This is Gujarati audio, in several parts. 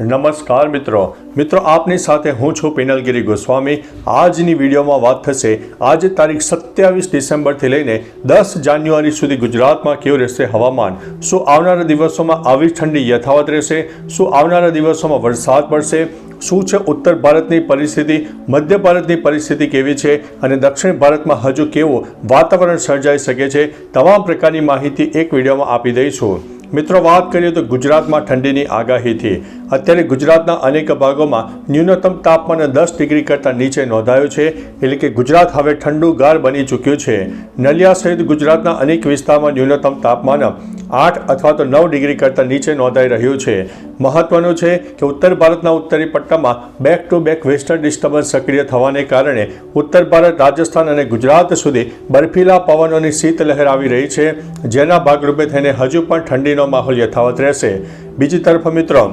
નમસ્કાર મિત્રો. મિત્રો, આપની સાથે હું છું પિનલગીરી ગોસ્વામી. આજની વિડીયોમાં વાત થશે આજે તારીખ સત્યાવીસ ડિસેમ્બરથી લઈને દસ જાન્યુઆરી સુધી ગુજરાતમાં કેવું રહેશે હવામાન? શું આવનારા દિવસોમાં આવી ઠંડી યથાવત રહેશે? શું આવનારા દિવસોમાં વરસાદ પડશે? શું છે ઉત્તર ભારતની પરિસ્થિતિ? મધ્ય ભારતની પરિસ્થિતિ કેવી છે? અને દક્ષિણ ભારતમાં હજુ કેવું વાતાવરણ સર્જાઈ શકે છે? તમામ પ્રકારની માહિતી એક વિડીયોમાં આપી દઈશું. મિત્રો, વાત કરીએ તો ગુજરાતમાં ઠંડીની આગાહીથી અત્યારે ગુજરાતના અનેક ભાગોમાં ન્યૂનતમ તાપમાન દસ ડિગ્રી કરતાં નીચે નોંધાયું છે. એટલે કે ગુજરાત હવે ઠંડુગાર બની ચૂક્યું છે. નલિયા સહિત ગુજરાતના અનેક વિસ્તારમાં ન્યૂનતમ તાપમાન આઠ અથવા તો નવ ડિગ્રી કરતાં નીચે નોંધાઈ રહ્યું છે. મહત્વનું છે કે ઉત્તર ભારતના ઉત્તરી પટ્ટામાં back to back western disturbance સક્રિય થવાને કારણે ઉત્તર ભારત, રાજસ્થાન અને ગુજરાત સુધી બર્ફીલા પવનોની શીતલહેર આવી રહી છે. જેના ભાગરૂપે થઈને હજુ પણ ઠંડીનો માહોલ યથાવત રહેશે. બીજી તરફ મિત્રો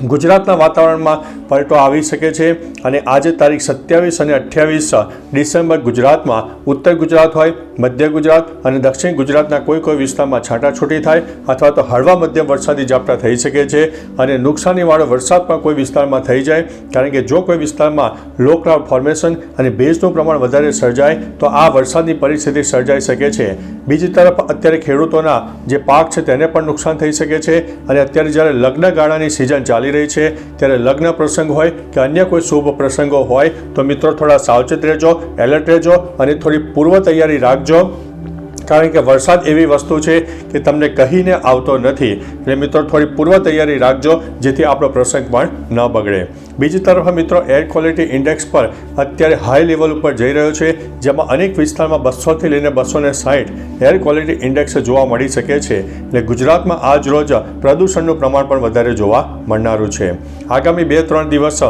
ગુજરાતના વાતાવરણમાં પલટો આવી શકે છે અને આજે તારીખ સત્યાવીસ અને અઠ્યાવીસ ડિસેમ્બર ગુજરાતમાં ઉત્તર ગુજરાત હોય, મધ્ય ગુજરાત અને દક્ષિણ ગુજરાતના કોઈ કોઈ વિસ્તારમાં છાંટાછૂટી થાય અથવા તો હળવા મધ્યમ વરસાદી ઝાપટા થઈ શકે છે અને નુકસાનીવાળો વરસાદ પણ કોઈ વિસ્તારમાં થઈ જાય, કારણ કે જો કોઈ વિસ્તારમાં લો ક્લાઉડ ફોર્મેશન અને ભેજનું પ્રમાણ વધારે સર્જાય, તો આ વરસાદની પરિસ્થિતિ સર્જાઈ શકે છે. બીજી તરફ અત્યારે ખેડૂતોના જે પાક છે તેને પણ નુકસાન થઈ શકે છે અને અત્યારે જ્યારે લગ્ન ગાળાની સિઝન ચાલી રહી છે. ત્યારે લગ્ન પ્રસંગ હોય કે અન્ય કોઈ શુભ પ્રસંગો હોય, તો મિત્રો થોડા સાવચેત રહેજો એલર્ટ રહેજો અને થોડી પૂર્વ તૈયારી રાખજો. કારણ કે વરસાદ એવી વસ્તુ છે કે તમને કહીને આવતો નથી. એટલે મિત્રો, થોડી પૂર્વ તૈયારી રાખજો, જેથી આપણો પ્રસંગ પણ ન બગડે. બીજી તરફ મિત્રો એર ક્વોલિટી ઇન્ડેક્સ પર અત્યારે હાઈ લેવલ ઉપર જઈ રહ્યો છે, જેમાં અનેક વિસ્તારમાં બસોથી લઈને બસો ને સાઠ એર ક્વોલિટી ઇન્ડેક્સ જોવા મળી શકે છે. એટલે ગુજરાતમાં આજ રોજ પ્રદૂષણનું પ્રમાણ પણ વધારે જોવા મળનારું છે. આગામી બે ત્રણ દિવસ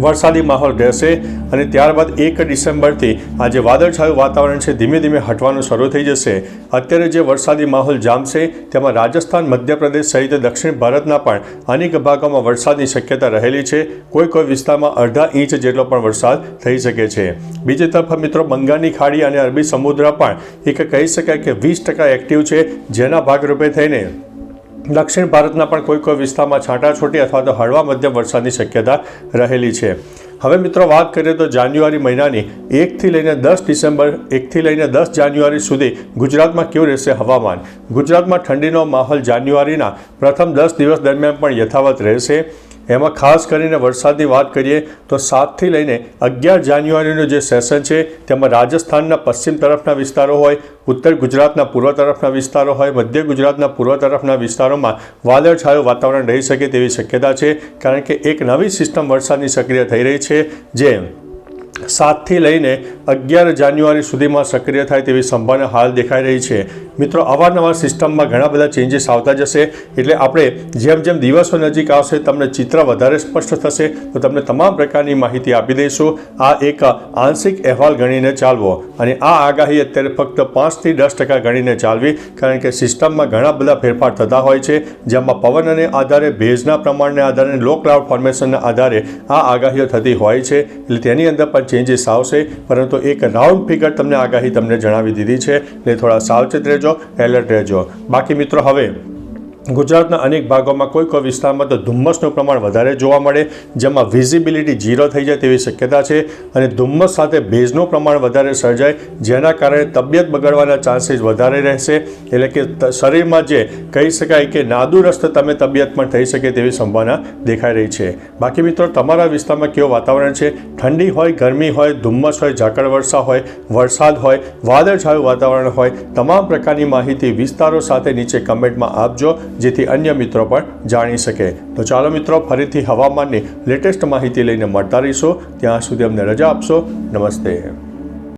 વરસાદી માહોલ રહેશે અને ત્યારબાદ એક ડિસેમ્બરથી આ જે વાદળછાયું વાતાવરણ છે. ધીમે ધીમે હટવાનું શરૂ થઈ જશે. અત્યારે જે વરસાદી માહોલ જામશે, તેમાં રાજસ્થાન, મધ્યપ્રદેશ સહિત દક્ષિણ ભારતના પણ અનેક ભાગોમાં વરસાદની શક્યતા રહેલી છે. કોઈ કોઈ વિસ્તારમાં અડધા ઇંચ જેટલો પણ વરસાદ થઈ શકે છે. બીજી તરફ મિત્રો, બંગાળની ખાડી અને અરબી સમુદ્ર પણ એક કહી શકાય કે વીસ ટકા એક્ટિવ છે. જેના ભાગરૂપે થઈને દક્ષિણ ભારતના પણ કોઈ કોઈ વિસ્તારમાં છાંટાછૂટી અથવા તો હળવા મધ્યમ વરસાદની શક્યતા રહેલી છે. હવે મિત્રો વાત કરીએ તો જાન્યુઆરી મહિનાની, એકથી લઈને દસ ડિસેમ્બર, એકથી લઈને દસ જાન્યુઆરી સુધી ગુજરાતમાં કેવું રહેશે હવામાન? ગુજરાતમાં ઠંડીનો માહોલ જાન્યુઆરીના પ્રથમ દસ દિવસ દરમિયાન પણ યથાવત રહેશે. એમાં ખાસ કરીને વરસાદની વાત કરીએ તો સાતથી લઈને અગિયાર જાન્યુઆરીનું જે સેશન છે, તેમાં રાજસ્થાનના પશ્ચિમ તરફના વિસ્તારો હોય, ઉત્તર ગુજરાતના પૂર્વ તરફના વિસ્તારો હોય, મધ્ય ગુજરાતના પૂર્વ તરફના વિસ્તારોમાં વાદળછાયું વાતાવરણ રહી શકે તેવી શક્યતા છે, કારણ કે એક નવી સિસ્ટમ વરસાદની સક્રિય થઈ રહી છે. જે સાતથી લઈને અગિયાર જાન્યુઆરી સુધીમાં સક્રિય થાય તેવી સંભાવના હાલ દેખાઈ રહી છે. મિત્રો, અવારનવાર સિસ્ટમમાં ઘણા બધા ચેન્જીસ આવતા જશે. એટલે આપણે જેમ જેમ દિવસો નજીક આવશે, તમને ચિત્ર વધારે સ્પષ્ટ થશે. તો તમને તમામ પ્રકારની માહિતી આપી દઈશું. આ એક આંશિક અહેવાલ ગણીને ચાલવો. અને આ આગાહી અત્યારે ફક્ત પાંચથી દસ ટકા ગણીને ચાલવી, કારણ કે સિસ્ટમમાં ઘણા બધા ફેરફાર થતા હોય છે, જેમાં પવનને આધારે, ભેજના પ્રમાણને આધારે લો ક્લાઉડ ફોર્મેશનના આધારે આ આગાહીઓ થતી હોય છે. એટલે તેની અંદર પણ ચેન્જીસ આવશે, પરંતુ એક રાઉન્ડ ફિગર તમને આગાહી તમને જણાવી દીધી છે. એટલે થોડા સાવચેત રહેજો એલર્ટ રહેજો. બાકી મિત્રો, હવે ગુજરાતના અનેક ભાગોમાં કોઈ કોઈ વિસ્તારમાં તો ધુમ્મસનું પ્રમાણ વધારે જોવા મળે, જેમાં વિઝિબિલિટી ઝીરો થઈ જાય તેવી શક્યતા છે અને ધુમ્મસ સાથે ભેજનું પ્રમાણ વધારે સર્જાય, જેના કારણે તબિયત બગડવાના ચાન્સીસ વધારે રહેશે. એટલે કે શરીરમાં જે કહી શકાય કે નાદુરસ્ત તમે તબિયત પણ થઈ શકે તેવી સંભાવના દેખાઈ રહી છે. બાકી મિત્રો, તમારા વિસ્તારમાં કેવું વાતાવરણ છે? ઠંડી હોય, ગરમી હોય, ધુમ્મસ હોય, ઝાકળ વર્ષા હોય, વરસાદ હોય, વાદળછાયું વાતાવરણ હોય, તમામ પ્રકારની માહિતી વિસ્તારો સાથે નીચે કમેન્ટમાં આપજો. જેથી અન્ય મિત્રો પણ જાણી શકે. તો ચાલો મિત્રો, ફરીથી હવામાનની લેટેસ્ટ માહિતી લઈને મળતા રહીશું. ત્યાં સુધી અમને રજા આપશો. નમસ્તે.